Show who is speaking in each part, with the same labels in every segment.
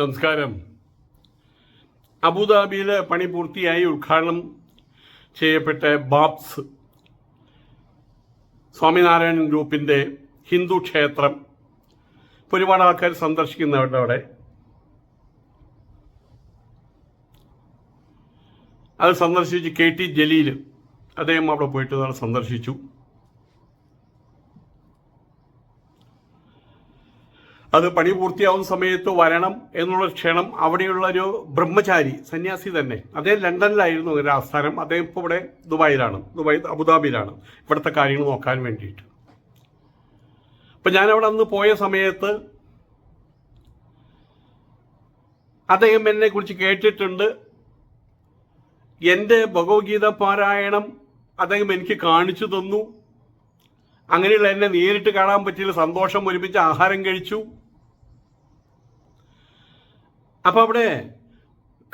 Speaker 1: നമസ്കാരം. അബുദാബിയിലെ പണി പൂർത്തിയായി ഉദ്ഘാടനം ചെയ്യപ്പെട്ട ബാപ്സ് സ്വാമിനാരായണൻ ഗ്രൂപ്പിന്റെ ഹിന്ദു ക്ഷേത്രം. ഒരുപാട് ആൾക്കാർ സന്ദർശിക്കുന്നുണ്ട് അവിടെ. അത് സന്ദർശിച്ച് കെ ടി ജലീൽ അദ്ദേഹം അവിടെ പോയിട്ട് നാളെ സന്ദർശിച്ചു. അത് പണി പൂർത്തിയാവുന്ന സമയത്ത് വരണം എന്നുള്ള ക്ഷണം അവിടെയുള്ള ഒരു ബ്രഹ്മചാരി സന്യാസി തന്നെ. അദ്ദേഹം ലണ്ടനിലായിരുന്നു ഒരു ആസ്ഥാനം. അദ്ദേഹം ഇപ്പോൾ ഇവിടെ ദുബായിലാണ്. ദുബായ് അബുദാബിയിലാണ്. ഇവിടുത്തെ കാര്യങ്ങൾ നോക്കാൻ വേണ്ടിയിട്ട്. അപ്പം ഞാൻ അവിടെ അന്ന് പോയ സമയത്ത് അദ്ദേഹം എന്നെ കുറിച്ച് കേട്ടിട്ടുണ്ട്. എന്റെ ഭഗവത്ഗീത പാരായണം അദ്ദേഹം എനിക്ക് കാണിച്ചു തന്നു. അങ്ങനെയുള്ള എന്നെ നേരിട്ട് കാണാൻ പറ്റിയ സന്തോഷം ഒരുമിച്ച് ആഹാരം കഴിച്ചു. അപ്പോൾ അവിടെ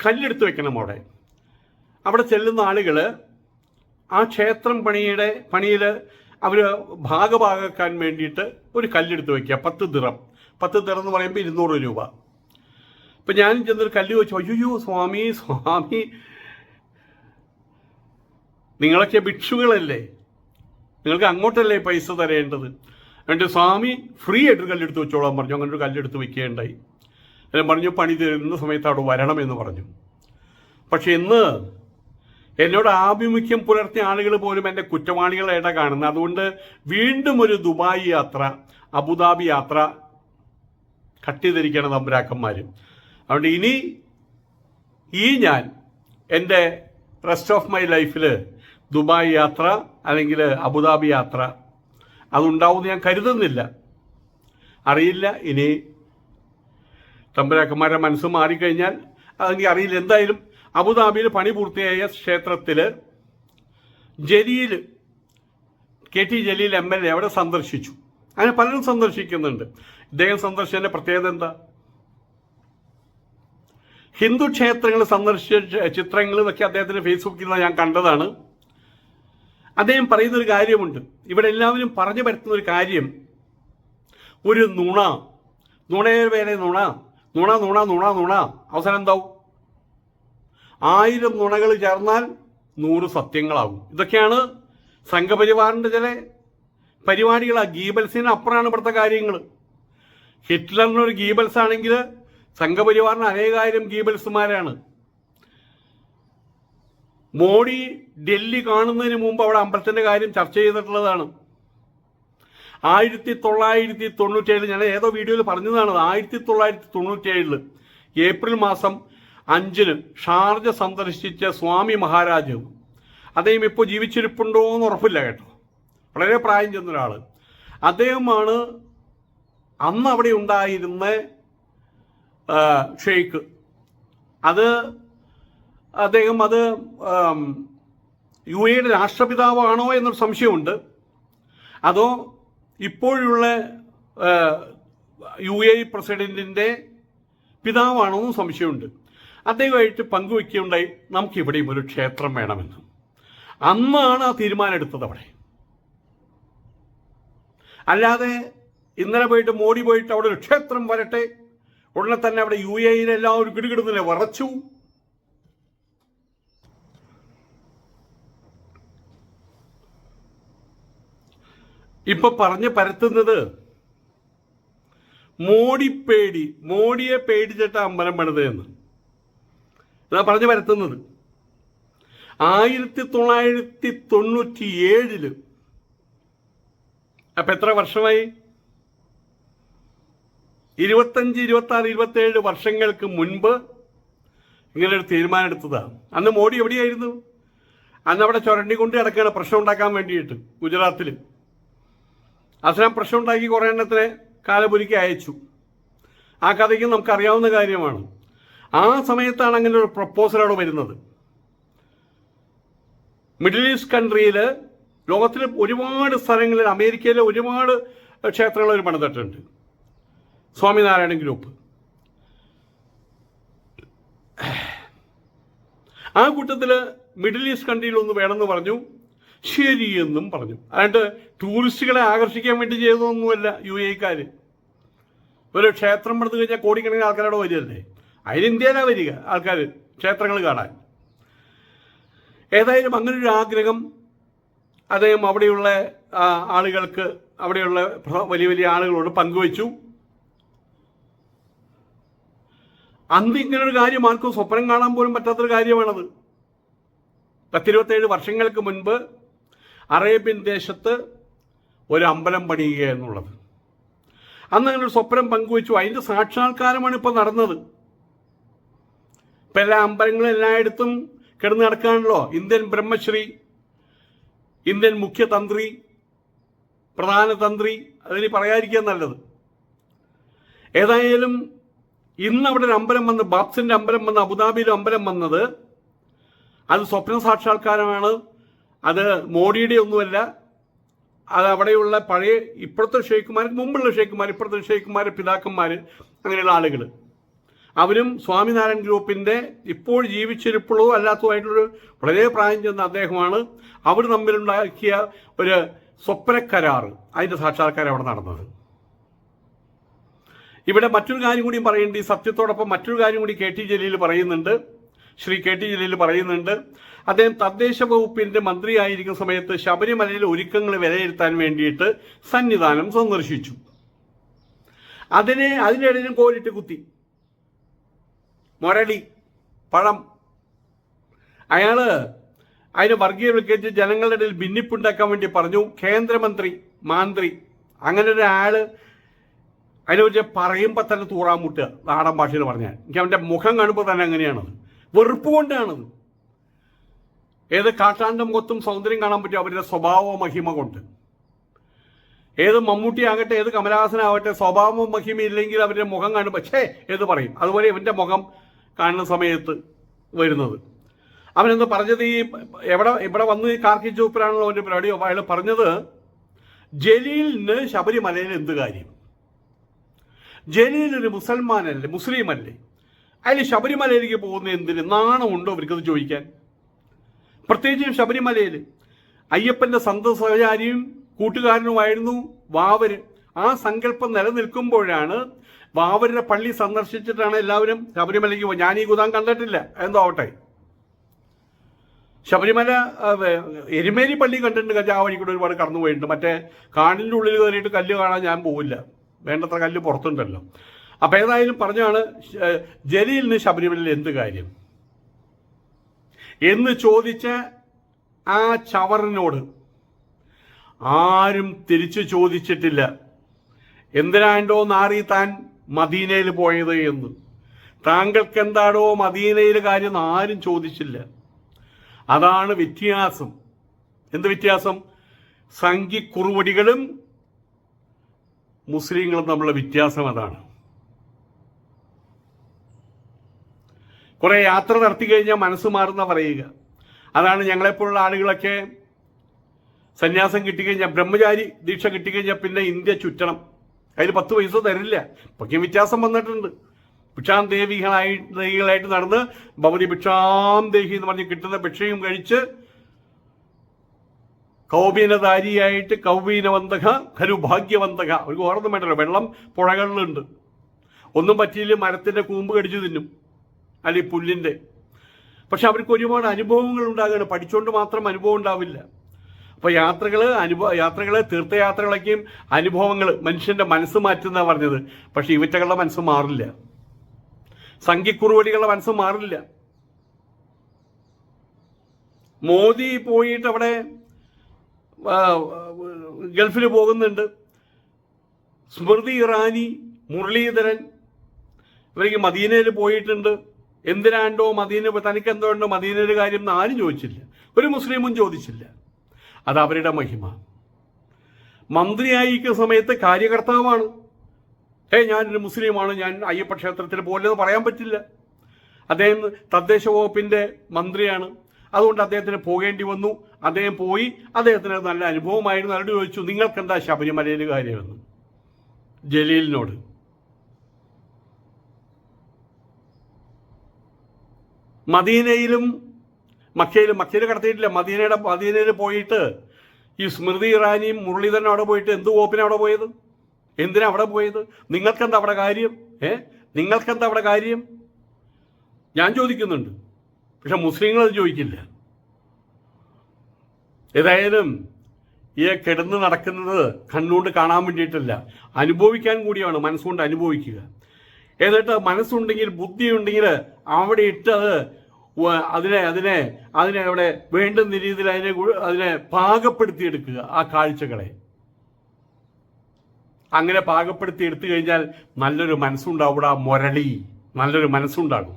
Speaker 1: കല്ലെടുത്ത് വെക്കണം അവിടെ. അവിടെ ചെല്ലുന്ന ആളുകൾ ആ ക്ഷേത്രം പണിയുടെ പണിയിൽ അവർ ഭാഗഭാഗക്കാൻ വേണ്ടിയിട്ട് ഒരു കല്ലെടുത്ത് വയ്ക്കുക പത്ത് ദിറം. പത്ത് ദിറം എന്ന് പറയുമ്പോൾ ഇരുന്നൂറ് രൂപ. അപ്പം ഞാൻ ചെന്നൊരു കല്ല് വെച്ചു അയ്യോ സ്വാമി സ്വാമി. നിങ്ങളൊക്കെ ഭിക്ഷുകളല്ലേ നിങ്ങൾക്ക് അങ്ങോട്ടല്ലേ പൈസ തരേണ്ടത്? എന്നിട്ട് സ്വാമി ഫ്രീ ആയിട്ട് കല്ലെടുത്ത് വെച്ചോളാൻ പറഞ്ഞു. അങ്ങനെ ഒരു കല്ലെടുത്ത് വെക്കുകയുണ്ടായി. ഞാൻ പറഞ്ഞു പണി തീരുന്ന സമയത്ത് അവിടെ വരണമെന്ന് പറഞ്ഞു. പക്ഷെ ഇന്ന് എന്നോട് ആഭിമുഖ്യം പുലർത്തിയ ആളുകൾ പോലും എന്റെ കുറ്റവാളികളായിട്ടാണ് കാണുന്നത്. അതുകൊണ്ട് വീണ്ടും ഒരു ദുബായ് യാത്ര അബുദാബി യാത്ര കട്ടിധരിക്കണം തമ്പുരാക്കന്മാർ അതുകൊണ്ട് ഇനി ഈ ഞാൻ എന്റെ റെസ്റ്റ് ഓഫ് മൈ ലൈഫിൽ ദുബായ് യാത്ര അല്ലെങ്കിൽ അബുദാബി യാത്ര അതുണ്ടാവുമെന്ന് ഞാൻ കരുതുന്നില്ല. അറിയില്ല ഇനി തമ്പുരാക്കന്മാരുടെ മനസ്സ് മാറിക്കഴിഞ്ഞാൽ അതെനിക്ക് അറിയില്ല. എന്തായാലും അബുദാബിയിൽ പണി പൂർത്തിയായ ക്ഷേത്രത്തിൽ Jaleel K T Jaleel M L A അവിടെ സന്ദർശിച്ചു. അങ്ങനെ പലരും സന്ദർശിക്കുന്നുണ്ട്. ഇദ്ദേഹം സന്ദർശിച്ചതിന്റെ പ്രത്യേകത എന്താ? ഹിന്ദു ക്ഷേത്രങ്ങൾ സന്ദർശിച്ച ചിത്രങ്ങൾ എന്നൊക്കെ അദ്ദേഹത്തിന്റെ ഫേസ്ബുക്കിൽ ഞാൻ കണ്ടതാണ്. അദ്ദേഹം പറയുന്ന ഒരു കാര്യമുണ്ട്. ഇവിടെ എല്ലാവരും പറഞ്ഞു പരത്തുന്ന ഒരു കാര്യം. ഒരു നുണ. നുണയുടെ പേരെ നുണ. നുണ നുണ നുണ നുണ. അവസാനം എന്താവും? ആയിരം നുണകൾ ചേർന്നാൽ നൂറ് സത്യങ്ങളാകും ഇതൊക്കെയാണ് സംഘപരിവാറിന്റെ ചില പരിപാടികൾ. ആ ഗീബൽസിന് അപ്പുറമാണ് ഇവിടുത്തെ കാര്യങ്ങൾ ഹിറ്റ്ലറിനൊരു ഗീബൽസ് ആണെങ്കിൽ സംഘപരിവാറിന് അനേകായിരം ഗീബൽസുമാരാണ്. മോഡി ഡൽഹി കാണുന്നതിന് മുമ്പ് അവിടെ അമ്പലത്തിന്റെ കാര്യം ചർച്ച ചെയ്തിട്ടുള്ളതാണ്. ആയിരത്തി തൊള്ളായിരത്തി തൊണ്ണൂറ്റേഴിൽ ഞാൻ ഏതോ വീഡിയോയിൽ പറഞ്ഞതാണ് ആയിരത്തി തൊള്ളായിരത്തി തൊണ്ണൂറ്റേഴിൽ ഏപ്രിൽ മാസം അഞ്ചിന് ഷാർജ സന്ദർശിച്ച സ്വാമി മഹാരാജ്. അദ്ദേഹം ഇപ്പോൾ ജീവിച്ചിരിപ്പുണ്ടോ എന്ന് ഉറപ്പില്ല കേട്ടോ. വളരെ പ്രായം ചെന്ന ഒരാൾ അദ്ദേഹമാണ് അന്ന് അവിടെ ഉണ്ടായിരുന്ന ഷെയ്ഖ്. അത് അദ്ദേഹം അത് യു എയുടെ രാഷ്ട്രപിതാവാണോ എന്നൊരു സംശയമുണ്ട്. അതോ ഇപ്പോഴുള്ള യു എ പ്രസിഡന്റിന്റെ പിതാവാണോ എന്നും സംശയമുണ്ട്. അദ്ദേഹമായിട്ട് പങ്കുവയ്ക്കുകയുണ്ടായി നമുക്ക് ഇവിടെയും ഒരു ക്ഷേത്രം വേണമെന്ന്. അന്നാണ് ആ തീരുമാനം എടുത്തത് അവിടെ. അല്ലാതെ ഇന്നലെ പോയിട്ട് മോഡി പോയിട്ട് അവിടെ ഒരു ക്ഷേത്രം വരട്ടെ ഉടനെ തന്നെ അവിടെ യു എയിൽ എല്ലാവരും കിടുകിടുന്നില്ല വറച്ചു ഇപ്പൊ പറഞ്ഞു പരത്തുന്നത്? മോഡി പേടി മോഡിയെ പേടിച്ചിട്ട് അമ്പലം പണിത് എന്ന് ഇതാ പറഞ്ഞു പരത്തുന്നത്. ആയിരത്തി തൊള്ളായിരത്തി തൊണ്ണൂറ്റി ഏഴിൽ അപ്പൊ എത്ര വർഷമായി? ഇരുപത്തഞ്ച് ഇരുപത്തി ആറ് ഇരുപത്തി ഏഴ് വർഷങ്ങൾക്ക് മുൻപ് ഇങ്ങനൊരു തീരുമാനം എടുത്തതാണ് അന്ന് മോഡി എവിടെയായിരുന്നു? അന്ന് അവിടെ ചുരണ്ടിക്കൊണ്ട് കിടക്കുകയാണ് പ്രശ്നം ഉണ്ടാക്കാൻ വേണ്ടിയിട്ട് ഗുജറാത്തിൽ അസലാം പ്രശ്നം ഉണ്ടാക്കി കുറേ എണ്ണത്തിനെ കാലപുരിക്ക് അയച്ചു. ആ കഥയ്ക്ക് നമുക്കറിയാവുന്ന കാര്യമാണ്. ആ സമയത്താണ് അങ്ങനെ ഒരു പ്രപ്പോസൽ അവിടെ വരുന്നത്. മിഡിൽ ഈസ്റ്റ് കൺട്രിയിൽ ലോകത്തിലെ ഒരുപാട് സ്ഥലങ്ങളിൽ അമേരിക്കയിലെ ഒരുപാട് ക്ഷേത്രങ്ങൾ ഒരു പണിതിട്ടുണ്ട്. സ്വാമിനാരായണൻ ഗ്രൂപ്പ്. ആ കൂട്ടത്തിൽ മിഡിൽ ഈസ്റ്റ് കൺട്രിയിൽ ഒന്ന് വേണമെന്ന് പറഞ്ഞു. ശരിയെന്നും പറഞ്ഞു. അതായത് ടൂറിസ്റ്റുകളെ ആകർഷിക്കാൻ വേണ്ടി ചെയ്തതൊന്നുമല്ല യു എക്കാർ ഒരു ക്ഷേത്രം എടുത്തു കഴിഞ്ഞാൽ കോടിക്കണക്കിന് ആൾക്കാരോട് വരികയല്ലേ? അതിന് ഇന്ത്യയിലാണ് വരിക ആൾക്കാർ ക്ഷേത്രങ്ങൾ കാണാൻ. ഏതായാലും അങ്ങനൊരു ആഗ്രഹം അദ്ദേഹം അവിടെയുള്ള ആളുകൾക്ക് അവിടെയുള്ള വലിയ വലിയ ആളുകളോട് പങ്കുവച്ചു. അന്ന് ഇങ്ങനൊരു കാര്യം ആർക്കും സ്വപ്നം കാണാൻ പോലും പറ്റാത്തൊരു കാര്യമാണത്. പത്തിരുപത്തേഴ് വർഷങ്ങൾക്ക് മുൻപ് അറേബ്യൻ ദേശത്ത് ഒരു അമ്പലം പണിയുക എന്നുള്ളത്. അന്ന് അങ്ങനെ ഒരു സ്വപ്നം പങ്കുവച്ചു. അതിന്റെ സാക്ഷാത്കാരമാണ് ഇപ്പോൾ നടന്നത്. ഇപ്പം എല്ലാ അമ്പലങ്ങളും എല്ലായിടത്തും കിടന്ന് നടക്കാണല്ലോ. ഇന്ത്യൻ ബ്രഹ്മശ്രീ ഇന്ത്യൻ മുഖ്യതന്ത്രി പ്രധാന തന്ത്രി അതിന് പറയാതിരിക്കുക നല്ലത്. ഏതായാലും ഇന്ന് അവിടെ ഒരു അമ്പലം വന്ന് ബാപ്സിന്റെ അമ്പലം വന്ന് അബുദാബിയിലെ അമ്പലം വന്നത് അത് സ്വപ്ന സാക്ഷാത്കാരമാണ്. അത് മോഡിയുടെ ഒന്നുമല്ല. അത് അവിടെയുള്ള പഴയ ഇപ്പോഴത്തെ ഷെയ്ഖുമാർ മുമ്പുള്ള ഷെയ്ഖുമാർ ഇപ്പുറത്തെ ഷെയ്ഖുമാർ പിതാക്കന്മാർ അങ്ങനെയുള്ള ആളുകൾ അവരും സ്വാമിനാരായൺ ഗ്രൂപ്പിന്റെ ഇപ്പോൾ ജീവിച്ചിരിപ്പുള്ളതോ അല്ലാത്തതുമായിട്ടുള്ളൊരു വളരെ പ്രായം ചെന്ന അദ്ദേഹമാണ്. അവർ തമ്മിലുണ്ടാക്കിയ ഒരു സ്വപ്ന കരാർ അതിന്റെ സാക്ഷാത്കാരം അവിടെ നടന്നത്. ഇവിടെ മറ്റൊരു കാര്യം കൂടി പറയേണ്ടി സത്യത്തോടൊപ്പം മറ്റൊരു കാര്യം കൂടി കെ ടി ജലീൽ പറയുന്നുണ്ട്. ശ്രീ കെ ടി ജലീൽ പറയുന്നുണ്ട്. അദ്ദേഹം തദ്ദേശ വകുപ്പിന്റെ മന്ത്രിയായിരിക്കുന്ന സമയത്ത് ശബരിമലയിലെ ഒരുക്കങ്ങൾ വിലയിരുത്താൻ വേണ്ടിയിട്ട് സന്നിധാനം സന്ദർശിച്ചു. അതിനെ അതിനിടയിലും കോലിട്ട് കുത്തി. മൊരടി പഴം. അയാൾ അതിന് വർഗീയവൽക്കരിച്ച് ജനങ്ങളുടെ ഇടയിൽ ഭിന്നിപ്പുണ്ടാക്കാൻ വേണ്ടി പറഞ്ഞു. കേന്ദ്രമന്ത്രി മന്ത്രി അങ്ങനെ ഒരാൾ അതിനെക്കുറിച്ച് പറയുമ്പോൾ തന്നെ തൂറാൻ മുട്ടുക. നാടൻ ഭാഷയിൽ പറഞ്ഞാൽ. എനിക്ക് അവന്റെ മുഖം കാണുമ്പോൾ തന്നെ അങ്ങനെയാണത്. വെറുപ്പ് കൊണ്ടാണ് ഏത് കാട്ടാന്റെ മുഖത്തും സൗന്ദര്യം കാണാൻ പറ്റും അവരുടെ സ്വഭാവ മഹിമ കൊണ്ട്. ഏത് മമ്മൂട്ടി ആകട്ടെ ഏത് കമലഹാസനാവട്ടെ സ്വഭാവവും മഹിമയില്ലെങ്കിൽ അവരുടെ മുഖം കാണും പക്ഷേ എന്ന് പറയും. അതുപോലെ ഇവന്റെ മുഖം കാണുന്ന സമയത്ത് വരുന്നത്. അവനെന്ത് പറഞ്ഞത്? ഈ എവിടെ ഇവിടെ വന്ന് കാർക്കി ചൂപ്പിലാണല്ലോ അവന്റെ പരിപാടി. അയാൾ പറഞ്ഞത് ജലീലിന് ശബരിമലയിൽ എന്ത് കാര്യം? ജലീൽ ഒരു മുസൽമാനല്ലേ മുസ്ലിം അല്ലേ? അതിൽ ശബരിമലയിലേക്ക് പോകുന്ന എന്തിന് നാണമുണ്ടോ അവർക്കത് ചോദിക്കാൻ? പ്രത്യേകിച്ചും ശബരിമലയിൽ അയ്യപ്പന്റെ സന്ത സഹചാരിയും കൂട്ടുകാരനുമായിരുന്നു വാവര്. ആ സങ്കല്പം നിലനിൽക്കുമ്പോഴാണ് വാവരുടെ പള്ളി സന്ദർശിച്ചിട്ടാണ് എല്ലാവരും ശബരിമലയ്ക്ക് പോകുന്നത് ഞാൻ ഈ ഗുദാം കണ്ടിട്ടില്ല. എന്തോ ആവട്ടെ. ശബരിമല എരുമേലി പള്ളി കണ്ടിട്ടുണ്ട്. ആ വഴി കൂടെ ഒരുപാട് കടന്നു പോയിട്ടുണ്ട് മറ്റേ കാടിന്റെ ഉള്ളിൽ കയറിയിട്ട് കല്ല് കാണാൻ ഞാൻ പോവില്ല. വേണ്ടത്ര കല്ല് പുറത്തുണ്ടല്ലോ. അപ്പം ഏതായാലും പറഞ്ഞാണ് ജലീലിന് ശബരിമലയിൽ എന്ത് കാര്യം? എന്ന് ചോദിച്ച ആ ചവറിനോട് ആരും തിരിച്ചു ചോദിച്ചിട്ടില്ല. എന്തിനാണ്ടോ നാറി താൻ മദീനയിൽ പോയത് എന്ന്. താങ്കൾക്ക് എന്താണോ മദീനയിലെ കാര്യം ആരും ചോദിച്ചില്ല. അതാണ് വ്യത്യാസം. എന്ത് വ്യത്യാസം? സംഘിക്കുറുവടികളും മുസ്ലിങ്ങളും തമ്മിലുള്ള വ്യത്യാസം അതാണ്. കുറെ യാത്ര നടത്തി കഴിഞ്ഞാൽ മനസ്സ് മാറുന്ന പറയുക. അതാണ് ഞങ്ങളെപ്പോലുള്ള ആളുകളൊക്കെ സന്യാസം കിട്ടിക്കഴിഞ്ഞാൽ ബ്രഹ്മചാരി ദീക്ഷ കിട്ടിക്കഴിഞ്ഞാൽ പിന്നെ ഇന്ത്യ ചുറ്റണം. അതിൽ പത്ത് പൈസ തരില്ല. ഇപ്പൊക്കെ വ്യത്യാസം വന്നിട്ടുണ്ട്. ഭിക്ഷാം ദേവികളായി ദേവികളായിട്ട് നടന്ന് ഭവതി ഭിക്ഷാം ദേഹി എന്ന് പറഞ്ഞ് കിട്ടുന്ന ഭിക്ഷയും കഴിച്ച് കൗബീനധാരിയായിട്ട് ഖരു ഭാഗ്യവന്തക അവർക്ക് ഓർമ്മ വേണ്ടല്ലോ വെള്ളം പുഴകളിലുണ്ട്. ഒന്നും പറ്റിയില്ല മരത്തിന്റെ കൂമ്പ് കടിച്ചു തിന്നും. അല്ലെങ്കിൽ പുല്ലിന്റെ പക്ഷെ അവർക്ക് ഒരുപാട് അനുഭവങ്ങൾ ഉണ്ടാകുകയാണ് പഠിച്ചുകൊണ്ട് മാത്രം അനുഭവം ഉണ്ടാവില്ല. അപ്പോൾ യാത്രകൾ അനുഭവ യാത്രകൾ തീർത്ഥയാത്രകളൊക്കെയും അനുഭവങ്ങൾ മനുഷ്യന്റെ മനസ്സ് മാറ്റുന്ന പറഞ്ഞത്. പക്ഷെ ഇവറ്റകളുടെ മനസ്സ് മാറില്ല. സംഖ്യക്കുറുവടികളുടെ മനസ്സ് മാറില്ല. മോദി പോയിട്ട് അവിടെ ഗൾഫിൽ പോകുന്നുണ്ട്. സ്മൃതി ഇറാനി മുരളീധരൻ ഇവർക്ക് മദീനയിൽ പോയിട്ടുണ്ട്. എന്തിനാണ്ടോ മദീന തനിക്ക് എന്തുകൊണ്ടോ മദീനയുടെ കാര്യം എന്ന് ആരും ചോദിച്ചില്ല. ഒരു മുസ്ലിമും ചോദിച്ചില്ല. അത് അവരുടെ മഹിമ. മന്ത്രിയായിരിക്കുന്ന സമയത്ത് കാര്യകർത്താവാണ്. ഏ ഞാനൊരു മുസ്ലിമാണ് ഞാൻ അയ്യപ്പ ക്ഷേത്രത്തിൽ പോലെന്ന് പറയാൻ പറ്റില്ല. അദ്ദേഹം തദ്ദേശ വകുപ്പിന്റെ മന്ത്രിയാണ്. അതുകൊണ്ട് അദ്ദേഹത്തിന് പോകേണ്ടി വന്നു. അദ്ദേഹം പോയി. അദ്ദേഹത്തിന് നല്ല അനുഭവമായിരുന്നു. അവരോട് ചോദിച്ചു നിങ്ങൾക്ക് എന്താ ശബരിമലയിൽ കാര്യമെന്ന്? ജലീലിനോട്. മദീനയിലും മക്കയിലും മക്കയിൽ കടത്തിയിട്ടില്ല. മദീനയുടെ മദീനയിൽ പോയിട്ട് ഈ സ്മൃതി ഇറാനിയും മുരളീധരനും അവിടെ പോയിട്ട് എന്ത് വകുപ്പിനാ അവിടെ പോയത്? എന്തിനാ അവിടെ പോയത്? നിങ്ങൾക്കെന്താ അവിടെ കാര്യം? ഏ? നിങ്ങൾക്കെന്താ അവിടെ കാര്യം? ഞാൻ ചോദിക്കുന്നുണ്ട്. പക്ഷെ മുസ്ലിങ്ങൾ അത് ചോദിക്കില്ല. ഏതായാലും ഈ കിടന്ന് നടക്കുന്നത് കണ്ണുകൊണ്ട് കാണാൻ വേണ്ടിയിട്ടല്ല. അനുഭവിക്കാൻ കൂടിയാണ് മനസ്സുകൊണ്ട് അനുഭവിക്കുക. എന്നിട്ട് മനസ്സുണ്ടെങ്കിൽ ബുദ്ധിയുണ്ടെങ്കിൽ അവിടെ ഇട്ടത് അതിനെ അതിനെ അതിനെ അവിടെ വേണ്ടുന്ന രീതിയിൽ അതിനെ അതിനെ പാകപ്പെടുത്തിയെടുക്കുക ആ കാഴ്ചകളെ. അങ്ങനെ പാകപ്പെടുത്തി എടുത്തു കഴിഞ്ഞാൽ നല്ലൊരു മനസ്സുണ്ടാവും ആ മുരളി. നല്ലൊരു മനസ്സുണ്ടാകും.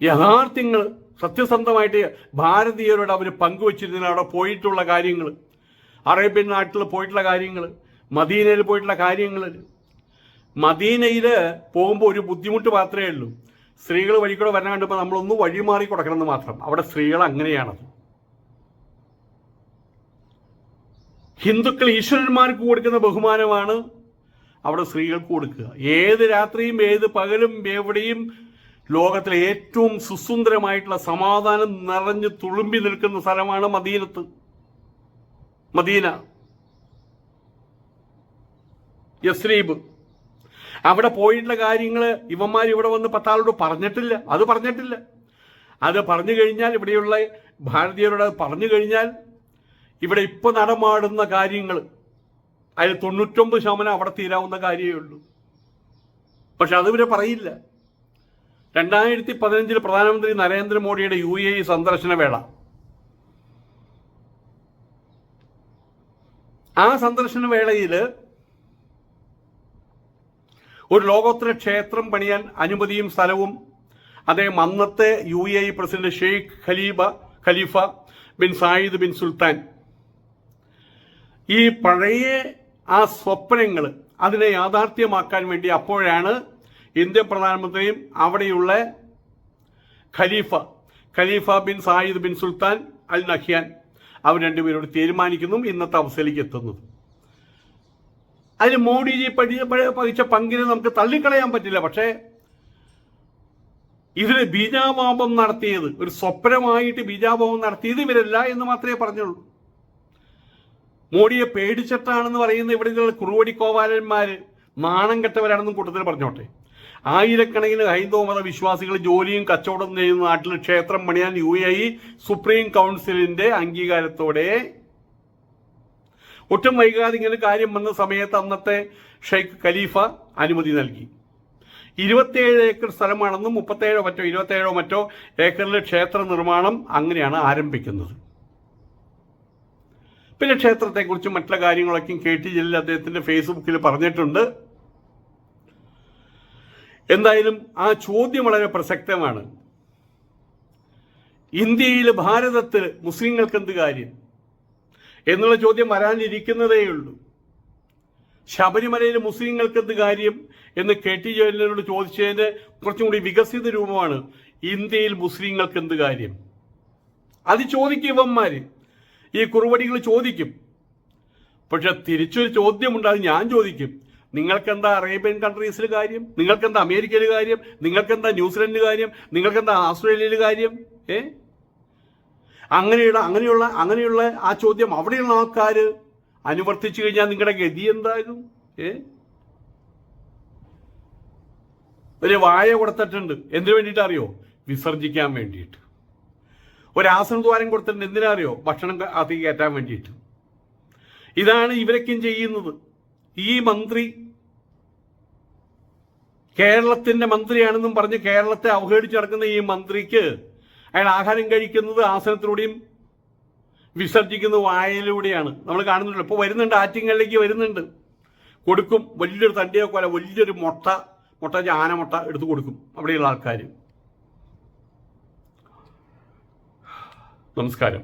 Speaker 1: യഥാർത്ഥ്യങ്ങൾ സത്യസന്ധമായിട്ട് ഭാരതീയരോട് അവർ പങ്കുവച്ചിരുന്ന അവിടെ പോയിട്ടുള്ള കാര്യങ്ങൾ അറേബ്യൻ നാട്ടിൽ പോയിട്ടുള്ള കാര്യങ്ങൾ മദീനയിൽ പോയിട്ടുള്ള കാര്യങ്ങൾ. മദീനയിൽ പോകുമ്പോൾ ഒരു ബുദ്ധിമുട്ട് മാത്രമേ ഉള്ളൂ. സ്ത്രീകൾ വഴിക്കൂടെ വരണം കണ്ടപ്പോൾ നമ്മളൊന്ന് വഴിമാറി കൊടുക്കണമെന്ന് മാത്രം. അവിടെ സ്ത്രീകൾ അങ്ങനെയാണത്. ഹിന്ദുക്കൾ ഈശ്വരന്മാർക്ക് കൊടുക്കുന്ന ബഹുമാനമാണ് അവിടെ സ്ത്രീകൾക്ക് കൊടുക്കുക. ഏത് രാത്രിയും ഏത് പകലും എവിടെയും ലോകത്തിലെ ഏറ്റവും സുസുന്ദരമായിട്ടുള്ള സമാധാനം നിറഞ്ഞ് തുളുമ്പി നിൽക്കുന്ന സ്ഥലമാണ് മദീനത്ത്. മദീന. യസ്രീബ്. അവിടെ പോയിട്ടുള്ള കാര്യങ്ങൾ ഇവന്മാർ ഇവിടെ വന്ന് പത്താളോട് പറഞ്ഞിട്ടില്ല. അത് പറഞ്ഞിട്ടില്ല. അത് പറഞ്ഞു കഴിഞ്ഞാൽ ഇവിടെയുള്ള ഭാരതീയരോട് അത് പറഞ്ഞു കഴിഞ്ഞാൽ ഇവിടെ ഇപ്പോൾ നടമാടുന്ന കാര്യങ്ങൾ അതിൽ തൊണ്ണൂറ്റൊമ്പത് ശതമാനം അവിടെ തീരാവുന്ന കാര്യമേ ഉള്ളൂ. പക്ഷെ അതിവരെ പറയില്ല. രണ്ടായിരത്തി പതിനഞ്ചിൽ പ്രധാനമന്ത്രി നരേന്ദ്രമോദിയുടെ യു എ ഇ സന്ദർശന വേള. ആ സന്ദർശന വേളയിൽ ഒരു ലോകോത്തര ക്ഷേത്രം പണിയാൻ അനുമതിയും സ്ഥലവും. അദ്ദേഹം അന്നത്തെ U A president Sheikh Khalifa Khalifa bin Zayed bin Sultan. ഈ പഴയ ആ സ്വപ്നങ്ങൾ അതിനെ യാഥാർത്ഥ്യമാക്കാൻ വേണ്ടി അപ്പോഴാണ് ഇന്ത്യൻ പ്രധാനമന്ത്രിയും അവിടെയുള്ള Khalifa Khalifa bin Zayed bin Sultan al Nahyan അവർ രണ്ടുപേരോട് തീരുമാനിക്കുന്നു ഇന്നത്തെ അവസ്ഥയിലേക്ക് എത്തുന്നത്. അതിന് മോഡിജി പഠിച്ച പങ്കിനെ നമുക്ക് തള്ളിക്കളയാൻ പറ്റില്ല. പക്ഷേ ഇതിന് ബീജാപാപം നടത്തിയത് ഒരു സ്വപ്നമായിട്ട് ബീജാപാപം നടത്തിയത് ഇവരല്ല എന്ന് മാത്രമേ പറഞ്ഞുള്ളൂ. മോഡിയെ പേടിച്ചിട്ടാണെന്ന് പറയുന്ന ഇവിടെയുള്ള കുറുവടി കോവാലന്മാർ നാണം കെട്ടവരാണെന്നും കൂട്ടത്തിൽ പറഞ്ഞോട്ടെ. ആയിരക്കണക്കിന് ഹൈന്ദവ മത വിശ്വാസികൾ ജോലിയും കച്ചവടം ചെയ്യുന്ന നാട്ടിൽ ക്ഷേത്രം പണിയാൻ യു എ സുപ്രീം കൗൺസിലിന്റെ അംഗീകാരത്തോടെ ഒട്ടും വൈകാതെ ഇങ്ങനെ കാര്യം വന്ന സമയത്ത് അന്നത്തെ ഷെയ്ഖ് ഖലീഫ അനുമതി നൽകി. ഇരുപത്തിയേഴ് ഏക്കർ സ്ഥലമാണെന്നും മുപ്പത്തേഴോ മറ്റോ ഇരുപത്തേഴോ മറ്റോ ഏക്കറിൽ ക്ഷേത്ര നിർമ്മാണം അങ്ങനെയാണ് ആരംഭിക്കുന്നത്. പിന്നെ ക്ഷേത്രത്തെക്കുറിച്ചും മറ്റുള്ള കാര്യങ്ങളൊക്കെയും കെ ടി ജലീൽ അദ്ദേഹത്തിന്റെ ഫേസ്ബുക്കിൽ പറഞ്ഞിട്ടുണ്ട്. എന്തായാലും ആ ചോദ്യം വളരെ പ്രസക്തമാണ്. ഇന്ത്യയിൽ ഭാരതത്തിൽ മുസ്ലിങ്ങൾക്ക് എന്ത് കാര്യം? എന്നുള്ള ചോദ്യം വരാനിരിക്കുന്നതേ ഉള്ളൂ. ശബരിമലയിൽ മുസ്ലിങ്ങൾക്ക് എന്ത് കാര്യം എന്ന് കെ ടി ജയലിനോട് ചോദിച്ചതിന്റെ കുറച്ചും കൂടി വികസിത രൂപമാണ് ഇന്ത്യയിൽ മുസ്ലിങ്ങൾക്ക് എന്ത് കാര്യം? അത് ചോദിക്കും ഇവന്മാര്. ഈ കുറുവടികൾ ചോദിക്കും. പക്ഷെ തിരിച്ചൊരു ചോദ്യമുണ്ടാകും ഞാൻ ചോദിക്കും. നിങ്ങൾക്കെന്താ അറേബ്യൻ കൺട്രീസിൽ കാര്യം? നിങ്ങൾക്കെന്താ അമേരിക്കയിൽ കാര്യം? നിങ്ങൾക്കെന്താ ന്യൂസിലൻഡിൽ കാര്യം? നിങ്ങൾക്കെന്താ ആസ്ട്രേലിയയിൽ കാര്യം? ഏ? അങ്ങനെയുള്ള അങ്ങനെയുള്ള അങ്ങനെയുള്ള ആ ചോദ്യം അവിടെയുള്ള ആൾക്കാർ അനുവർത്തിച്ചു കഴിഞ്ഞാൽ നിങ്ങളുടെ ഗതി എന്താകും ഏ? ഒരു വായ കൊടുത്തിട്ടുണ്ട്. എന്തിനു വേണ്ടിയിട്ട് അറിയോ? വിസർജിക്കാൻ വേണ്ടിയിട്ട്. ഒരു ആസനദ്വാരം കൊടുത്തിട്ടുണ്ട്. എന്തിനാ അറിയോ? ഭക്ഷണം അതി കയറ്റാൻ വേണ്ടിയിട്ട്. ഇതാണ് ഇവരൊക്കെയും ചെയ്യുന്നത്. ഈ മന്ത്രി കേരളത്തിന്റെ മന്ത്രിയാണെന്നും പറഞ്ഞ് കേരളത്തെ അവഹേളിച്ച് നടക്കുന്ന ഈ മന്ത്രിക്ക് അയാൾ ആഹാരം കഴിക്കുന്നത് ആസനത്തിലൂടെയും വിസർജിക്കുന്ന വായയിലൂടെയാണ് നമ്മൾ കാണുന്നുണ്ട് ഇപ്പോൾ വരുന്നുണ്ട് ആറ്റിങ്ങളിലേക്ക് വരുന്നുണ്ട്. കൊടുക്കും. വലിയൊരു തണ്ടിയെ കൊല വലിയൊരു മുട്ട മുട്ട ആന മുട്ട എടുത്തു കൊടുക്കും അവിടെയുള്ള ആൾക്കാർ നമസ്കാരം.